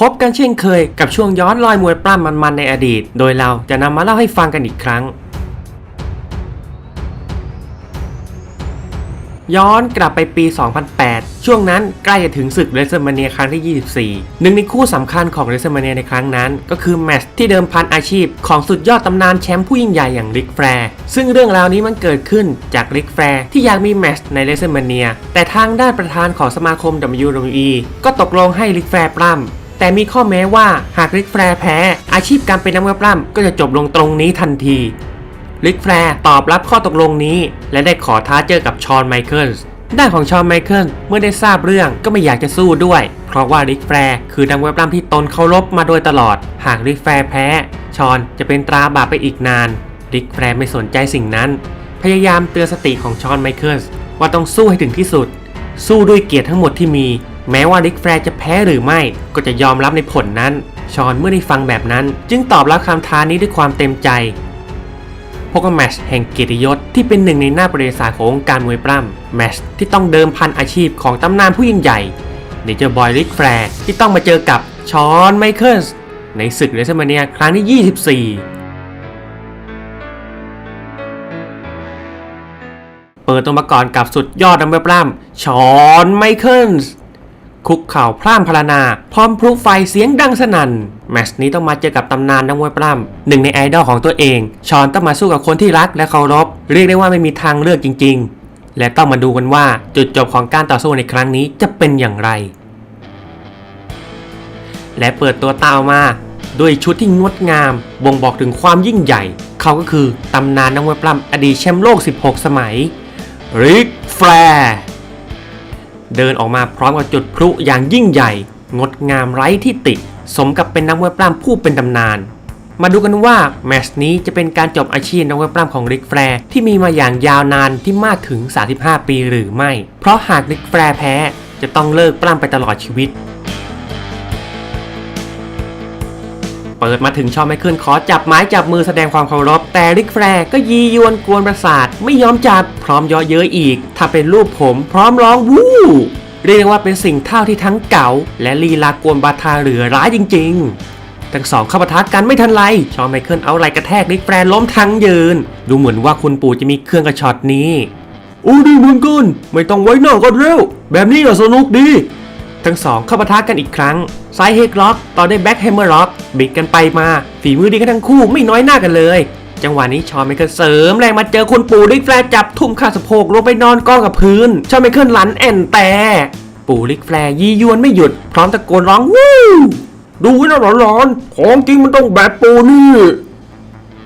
พบกันเช่นเคยกับช่วงย้อนรอยมวยปล้ำมันๆในอดีต โดยเราจะนำมาเล่าให้ฟังกันอีกครั้ง ย้อนกลับไปปี 2008 ช่วงนั้นใกล้จะถึงศึกเร s เ l อร์เนียครั้งที่ 24 หนึ่งในคู่สำคัญของเร s เ l อร์เนียในครั้งนั้น ก็คือแมตช์ที่เดิมพันอาชีพของสุดยอดตำนานแชมป์ผู้ยิ่งใหญ่อย่างริกแฟร์ซึ่งเรื่องราวนี้มันเกิดขึ้นจากริกแฟร์ที่อยากมีแมตช์ในเร s เ l อร์เนียแต่ทางด้านประธานของสมาคม WWE ก็ตกลงให้ริกแฟร์ปล้ำ แต่มีข้อแม้ว่าหากริกแฟร์แพ้ อาชีพการเป็นนักมวยปล้ำก็จะจบลงตรงนี้ทันที ริกแฟร์ตอบรับข้อตกลงนี้ และได้ขอท้าเจอกับชอนไมเคิลส์ด้านของชอนไมเคิลเมื่อได้ทราบเรื่องก็ไม่อยากจะสู้ด้วย เพราะว่าริกแฟร์คือนักมวยปล้ำที่ตนเคารพมาโดยตลอด หากริกแฟร์แพ้ ชอนจะเป็นตราบาปไปอีกนาน ริกแฟร์ไม่สนใจสิ่งนั้น พยายามเตือนสติของชอนไมเคิลส์ว่าต้องสู้ให้ถึงที่สุด สู้ด้วยเกียรติทั้งหมดที่มี แม้ว่าริกแฟร์จะแพ้หรือไม่ ก็จะยอมรับในผลนั้น ชอนเมื่อได้ฟังแบบนั้น จึงตอบรับคำท้านี้ด้วยความเต็มใจพบกับแมชแห่งเกียรติยศที่เป็นหนึ่งในหน้าประวัติศาสตร์ของวงการมวยปล้ำแมชที่ต้องเดิมพันอาชีพของตำนานผู้ยิ่งใหญ่เนเจอร์บอยริกแฟร์ที่ต้องมาเจอกับชอนไมเคิลส์ในศึกเรซเมเนียครั้งที่ 24 เปิดตัวมาก่อนกับสุดยอดนักมวยปล้ำชอนไมเคิลส์ คุกเข่าพร่ำพรรณนา พร้อมพลุไฟเสียงดังสนั่นแมชนี้ต้องมาเจอกับตำนานนักมวยปล้ำหนึ่งในไอดอลของตัวเอง ชอนต้องมาสู้กับคนที่รักและเคารพ เรียกได้ว่าไม่มีทางเลือกจริง ๆ และต้องมาดูกันว่าจุดจบของการต่อสู้ในครั้งนี้จะเป็นอย่างไร และเปิดตัวตามมา ด้วยชุดที่งดงาม บ่งบอกถึงความยิ่งใหญ่ เขาก็คือตำนานนักมวยปล้ำอดีตแชมป์โลก 16 สมัยริกแฟร์ เดินออกมาพร้อมกับจุดพลุอย่างยิ่งใหญ่ งดงามไร้ที่ติ สมกับเป็นนักมวยปล้ำผู้เป็นตำนาน มาดูกันว่าแมชนี้จะเป็นการจบอาชีพนักมวยปล้ำของริกแฟร์ที่มีมาอย่างยาวนานที่มากถึง 35 ปีหรือไม่ เพราะหากริกแฟร์แพ้จะต้องเลิกปล้ำไปตลอดชีวิต ปิดมาถึงชอนไมเคิลขอจับไม้จับมือแสดงความเคารพ แต่ริกแฟร์ก็ยียวนกวนประสาท ไม่ยอมจับพร้อมย่อเย้ยอีก ถ้าเป็นรูปผมพร้อมร้องวู้เรียกว่าเป็นสิ่งเท่าที่ทั้งเก่า และลีลากวนบาทาเหลือร้ายจริง ๆทั้งสองเข้าปะทะกันไม่ทันไร ชอไมเคิลเอาไหลกระแทกริกแฟร์ล้มทั้งยืน ดูเหมือนว่าคุณปู่จะมีเครื่องกระช็อตนี้โอ้ดีมือนกันไม่ต้องไว้หน้ากันเร็ว แบบนี้น่ะสนุกดี ทั้งสองเข้าปะทะกันอีกครั้ง ซ้ายเฮกล็อกต่อด้วยแบ็คแฮมเมอร์ล็อก บิดกันไปมา ฝีมือดีกันทั้งคู่ไม่น้อยหน้ากันเลย จังหวะนี้ชอนไมเคิลเสริมแรงมาเจอคุณปู่ริกแฟร์จับทุ่มข้าสะโพกลงไปนอนกองกับพื้น ชอนไมเคิลหลันแอนแต่ ปู่ริกแฟร์ยียวนไม่หยุด พร้อมตะโกนร้องวู้ดูไว้นะหลานๆของจริงมันต้องแบบปู่นี่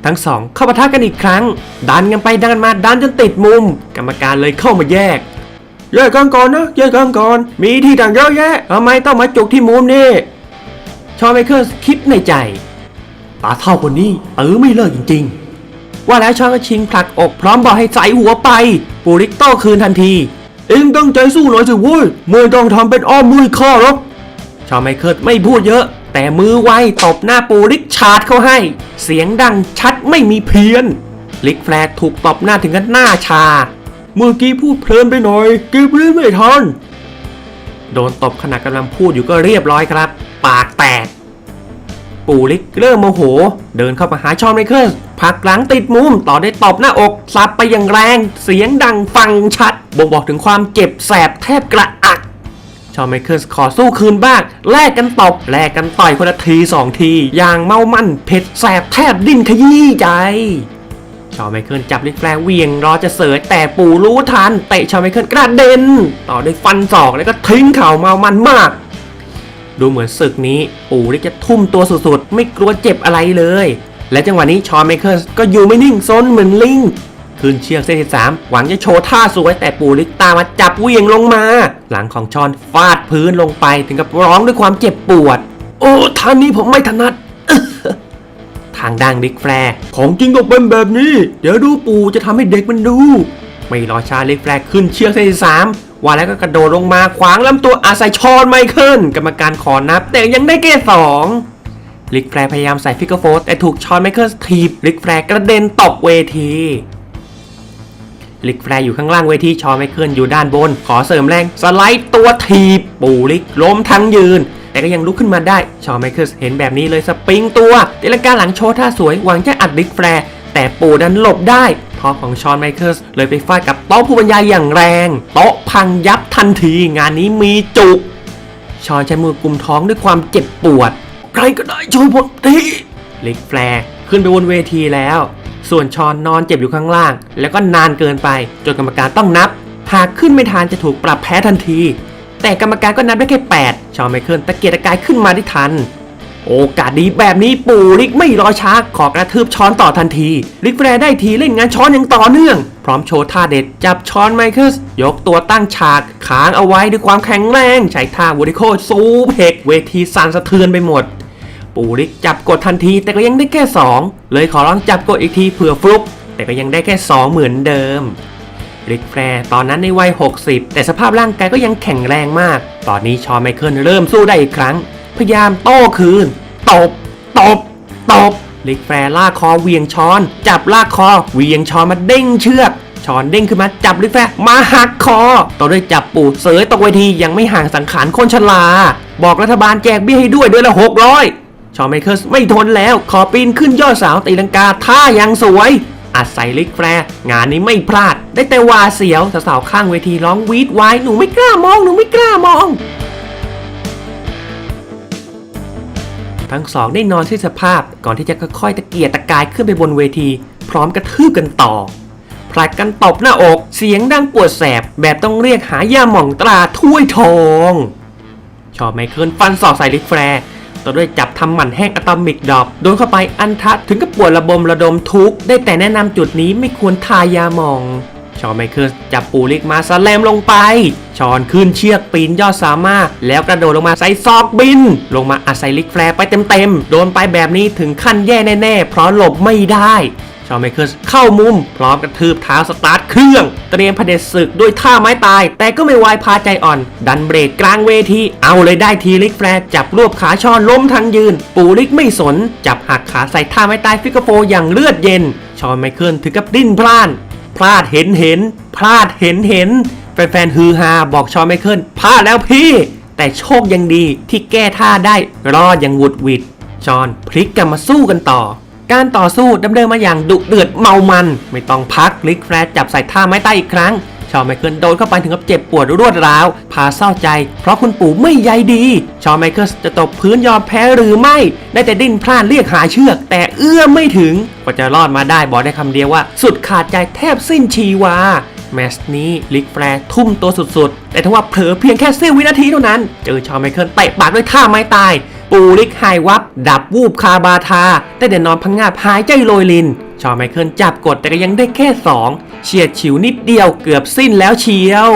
ทั้งสองเข้าปะทะกันอีกครั้ง ดันกันไปดันกันมาดันจนติดมุม กรรมการเลยเข้ามาแยก แยกกันก่อนนะแยกกันก่อน มีที่ต่างเยอะแยะทำไมต้องมาจุกที่มุมนี่ชอนไมเคิลคิดในใจ ตาเท่าคนนี้เออไม่เลิกจริง ๆ ว่าแล้วชอนก็ชิงผลักอกพร้อมบอกให้ใส่หัวไป ปูริกโต้คืนทันที เองตั้งใจสู้หน่อยสิเว้ยไม่ต้องทำเป็นอ้อมมือข้าหรอกชอนไมเคิลไม่พูดเยอะ แต่มือไวตบหน้าปูริกชาดเข้าให้ เสียงดังชัดไม่มีเพี้ยนลิกแฟลตถูกตบหน้าถึงกับหน้าชา เมื่อกี้พูดเพลินไปหน่อยเก็บเรื่องไม่ทันโดนตบขณะกำลังพูดอยู่ก็เรียบร้อยครับ ปากแตก ปู่ลิกเริ่มโมโห เดินเข้ามาหาชอนไมเคิลผักหลังติดมุมต่อได้ตบหน้าอกสับไปอย่างแรง เสียงดังฟังชัด บ่งบอกถึงความเจ็บแสบแทบกระอัก ชอนไมเคิลขอสู้คืนบ้างแลกกันตบแลกกันต่อยคนละทีสองที อย่างเมามันเผ็ดแสบแทบดิ้นขยี้ใจ ชอไมเคิลจับลิกแฟร์เวียงรอจะเสยแต่ปู่รู้ทันเตะชอไมเคิลกระเด็น ต่อด้วยฟันศอกแล้วก็ทิ้งเข่าเมามันมาก ดูเหมือนศึกนี้ปู่ลิกจะทุ่มตัวสุดๆ ไม่กลัวเจ็บอะไรเลย และจังหวะนี้ชอไมเคิลก็อยู่ไม่นิ่งซนเหมือนลิงขึ้นเชือกเส้นที่สามหวังจะโชว์ท่าสวยแต่ปู่ลิกตามาจับเวียงลงมา หลังของชอนฟาดพื้นลงไปถึงกับร้องด้วยความเจ็บปวด โอ้ท่านี้ผมไม่ถนัด ทางด้านริกแฟร์ของจริงต้องเป็นแบบนี้ เดี๋ยวดูปู่จะทำให้เด็กมันดู ไม่รอช้าริกแฟร์ขึ้นเชือกเส้นที่สามว่าแล้วก็กระโดดลงมาขวางลำตัวอาศัยชอนไมเคิลกรรมการขอนับ แต่ยังได้แค่สองริกแฟร์พยายามใส่ฟิกเกอร์โฟร์แต่ถูกชอนไมเคิลทีบริกแฟร์กระเด็นตกเวทีริกแฟร์อยู่ข้างล่างเวทีชอนไมเคิลอยู่ด้านบน ขอเสริมแรง สไลด์ตัวทีบ ปู่ริกล้มทั้งยืน แต่ก็ยังลุกขึ้นมาได้ ชอว์ไมเคิลเห็นแบบนี้เลยสปริงตัวตีลังกาหลังโชว์ท่าสวยหวังจะอัดริกแฟร์แต่ปู่ดันหลบได้ท็อปของชอนไมเคิลเลยไปฟาดกับโต๊ะผู้บรรยายอย่างแรง โต๊ะพังยับทันทีงานนี้มีจุก ชอนใช้มือกุมท้องด้วยความเจ็บปวด ใครก็ได้ช่วยผมทีลิกแฟร์ขึ้นไปบนเวทีแล้ว ส่วนชอนนอนเจ็บอยู่ข้างล่าง แล้วก็นานเกินไปจนกรรมการต้องนับ หากขึ้นไม่ทันจะถูกปรับแพ้ทันที แต่กรรมการก็นับได้แค่8 ชอนไมเคิลตะเกียกตะกายขึ้นมาได้ทัน โอกาสดีแบบนี้ปู่ลิกไม่รอช้าขอกระทืบช้อนต่อทันที ลิกแฟร์ได้ทีเล่นงานช้อนอย่างต่อเนื่อง พร้อมโชว์ท่าเด็ดจับช้อนไมเคิลยกตัวตั้งฉากค้างเอาไว้ด้วยความแข็งแรงใช้ท่าวอริโคซูเพกเวทีสั่นสะเทือนไปหมดปูริกจับกดทันทีแต่ก็ยังได้แค่ 2 เลยขอลองจับกดอีกทีเผื่อฟลุกแต่ก็ยังได้แค่ 2 เหมือนเดิม ริกแฟร์ตอนนั้นในวัย 60 แต่สภาพร่างกายก็ยังแข็งแรงมาก ตอนนี้ชอว์ไมเคิลเริ่มสู้ได้อีกครั้ง พยายามโต้คืน ตบ ตบ ตบริกแฟร์ลากคอเวียงช้อน จับลากคอเวียงช้อนมาเด้งเชือกช้อนเด้งขึ้นมาจับริกแฟร์มาหักคอ ต่อด้วยจับปูดเสยตกเวทียังไม่ห่างสังขารคนชราบอกรัฐบาลแจกเบี้ยให้ด้วยเดือนละหกร้อยชอว์ไมเคิลไม่ทนแล้ว ขอปีนขึ้นยอดเสาตีลังกาท่ายังสวย อัดใส่ลิกแฟร์งานนี้ไม่พลาด ได้แต่วาเสียวสาวๆข้างเวทีร้องวีดไว้หนูไม่กล้ามองหนูไม่กล้ามองทั้งสองได้นอนที่สภาพก่อนที่จะค่อยๆตะเกียกตะกายขึ้นไปบนเวที พร้อมกระทืบกันต่อผลัดกันตบหน้าอก เสียงดังปวดแสบ แบบต้องเรียกหายาหม่องตราถ้วยทอง ชอบไมเคิลฟันศอกใส่ลิกแฟร์ ต่อด้วยจับทำหมันแห้งอะตอมิกดอกโดนเข้าไปอันทะถึงกับปวดระบมระดมทุกได้แต่แนะนำจุดนี้ไม่ควรทายาหมองชอนไมเคิลจับปูลิกมาสแลมลงไป ชอนขึ้นเชือกปีนยอดสามารถ แล้วกระโดดลงมาใส่ซอกบิน ลงมาอาศัยลิกแฟร์ไปเต็มๆ โดนไปแบบนี้ถึงขั้นแย่แน่ๆ เพราะหลบไม่ได้ ชอนไมเคิลเข้ามุม พร้อมกระทืบเท้าสตาร์ทเครื่อง เตรียมเผด็จศึกด้วยท่าไม้ตาย แต่ก็ไม่วายพาใจอ่อน ดันเบรกกลางเวที เอาเลยได้ทีลิกแฟร์จับรวบขาชอนล้มทั้งยืน ปูลิกไม่สน จับหักขาใส่ท่าไม้ตายฟิกเกอร์โฟอย่างเลือดเย็น ชอนไมเคิลถึงกับดิ้นพล่าน พลาดเห็นเห็น พลาดเห็นเห็น แฟนๆฮือฮาบอกชอนไมเคิลพลาดแล้วพี่ แต่โชคยังดีที่แก้ท่าได้รอดอย่างหวุดหวิดชอนพลิกกลับมาสู้กันต่อ การต่อสู้ดำเนินมาอย่างดุเดือดเมามัน ไม่ต้องพักลิกแฟร์จับใส่ท่าไม้ใต้อีกครั้ง ชอไมเคิลโดนเข้าไปถึงกับเจ็บปวดรวดร้าว พาเศร้าใจ เพราะคุณปู่ไม่ใยดี ชอไมเคิลจะตกพื้นยอมแพ้หรือไม่ ได้แต่ดิ้นพลานเรียกหาเชือก แต่เอื้อมไม่ถึงกว่าจะรอดมาได้บอกได้คำเดียวว่า สุดขาดใจแทบสิ้นชีวาแมชนี้ลิกแฟร์ทุ่มตัวสุดๆ แต่ทว่าเผลอเพียงแค่เสี้ยววินาทีเท่านั้น เจอชอนไมเคิลเตะปากด้วยท่าไม้ตาย ปูลิกหายวับ ดับวูบคาบาทาได้แต่นอนพังงาบหายใจโรยลิน ชอไมเคิลจับกดแต่ก็ยังได้แค่ 2 เฉียดฉิวนิดเดียวเกือบสิ้นแล้วเชียว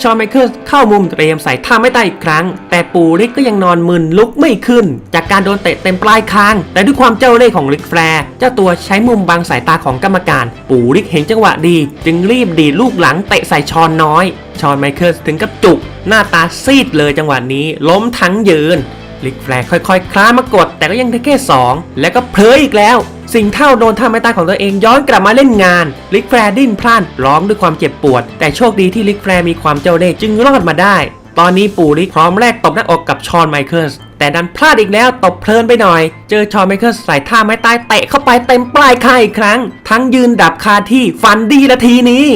ชอไมเคิลเข้ามุมเตรียมใส่ท่าไม่ตายอีกครั้ง แต่ปูริกก็ยังนอนมึนลุกไม่ขึ้น จากการโดนเตะเต็มปลายคางแต่ด้วยความเจ้าเล่ห์ของริกแฟร์เจ้าตัวใช้มุมบังสายตาของกรรมการ ปูริกเห็นจังหวะดี จึงรีบดีลูกหลังเตะใส่ชอนน้อย ชอนไมเคิลถึงกับจุกหน้าตาซีดเลยจังหวะนี้ล้มทั้งยืน ลิกแฟร์ค่อยๆ คล้ามากด แต่ก็ยังได้แค่2แล้วก็เพลออีกแล้ว สิ่งเท่าโดนท่าไม้ตายของตัวเองย้อนกลับมาเล่นงาน ลิกแฟร์ดิ้นพล่านร้องด้วยความเจ็บปวด แต่โชคดีที่ลิกแฟร์มีความเจ้าเล่ห์จึงรอดมาได้ ตอนนี้ปู่ลิกพร้อมแลกตบหน้าอกกับชอนไมเคิลส์แต่ดันพลาดอีกแล้วตบเพลินไปหน่อย เจอชอนไมเคิลส์ใส่ท่าไม้ตายเตะเข้าไปเต็มปลายคางอีกครั้ง ทั้งยืนดับคาที่ฟันดีละทีนี้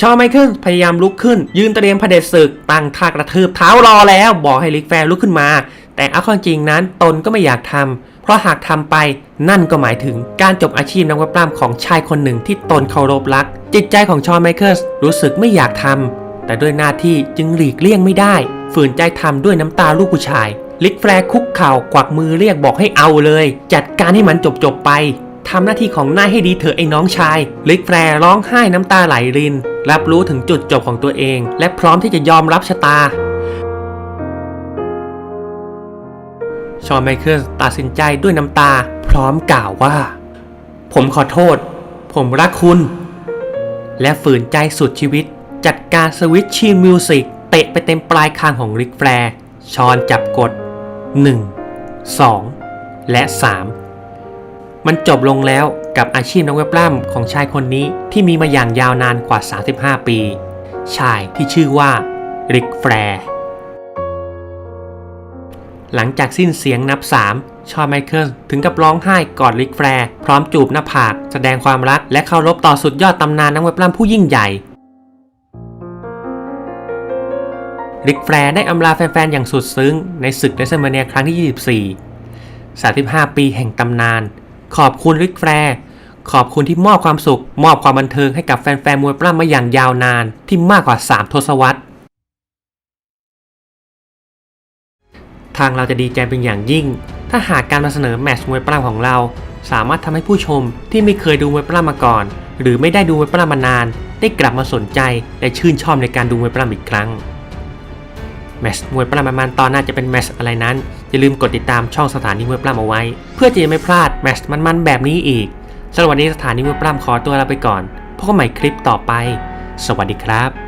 ชอว์ไมเคิลพยายามลุกขึ้น ยืนเตรียมเผด็จศึกตั้งท่ากระทืบเท้ารอแล้ว บอกให้ลิกแฟร์ลุกขึ้นมา แต่เอาความจริงนั้นตนก็ไม่อยากทำเพราะหากทำไปนั่นก็หมายถึงการจบอาชีพนักปล้ำของชายคนหนึ่งที่ตนเคารพรัก จิตใจของชอว์ไมเคิลรู้สึกไม่อยากทำแต่ด้วยหน้าที่จึงหลีกเลี่ยงไม่ได้ ฝืนใจทำด้วยน้ำตาลูกผู้ชาย ลิกแฟร์คุกเข่ากวักมือเรียกบอกให้เอาเลย จัดการให้มันจบจบไปทำหน้าที่ของนายให้ดีเถอะไอ้น้องชาย ลิกแฟร์ร้องไห้น้ำตาไหลริน รับรู้ถึงจุดจบของตัวเอง และพร้อมที่จะยอมรับชะตา ชอนไมเคิลตัดสินใจด้วยน้ำตาพร้อมกล่าวว่า ผมขอโทษ ผมรักคุณ และฝืนใจสุดชีวิต จัดการสวิตช์ชีมิวสิกเตะไปเต็มปลายคางของริกแฟร์ชอนจับกด 1 2 และ 3 มันจบลงแล้วกับอาชีพนักเว็บล่ำของชายคนนี้ที่มีมาอย่างยาวนานกว่า 35 ปี ชายที่ชื่อว่าริกแฟร์ หลังจากสิ้นเสียงนับ 3 ชอว์ไมเคิลถึงกับร้องไห้กอดริกแฟร์พร้อมจูบหน้าผาก แสดงความรักและเคารพต่อสุดยอดตำนานนักมวยปล้ำผู้ยิ่งใหญ่ริกแฟร์ได้อำลาแฟนๆ อย่างสุดซึ้ง ในศึกเดซเมเนียครั้งที่ 24 35 ปีแห่งตำนาน ขอบคุณริกแฟร์ขอบคุณที่มอบความสุข มอบความบันเทิงให้กับแฟนๆ มวยปล้ำมาอย่างยาวนานที่มากกว่า 3 ทศวรรษ ทางเราจะดีใจเป็นอย่างยิ่ง ถ้าหากการมาเสนอแมตช์มวยปล้ำของเรา สามารถทำให้ผู้ชมที่ไม่เคยดูมวยปล้ำมาก่อน หรือไม่ได้ดูมวยปล้ำมานาน ได้กลับมาสนใจและชื่นชอบในการดูมวยปล้ำอีกครั้งแมชมวยปล้ำมันตอนหน้าจะเป็นแมชอะไรนั้น อย่าลืมกดติดตามช่องสถานีมวยปล้ำเอาไว้ เพื่อจะไม่พลาดแมชมันๆแบบนี้อีกสำหรับวันนี้สถานีมวยปล้ำขอตัวลาไปก่อนพบกันใหม่คลิปต่อไป สวัสดีครับ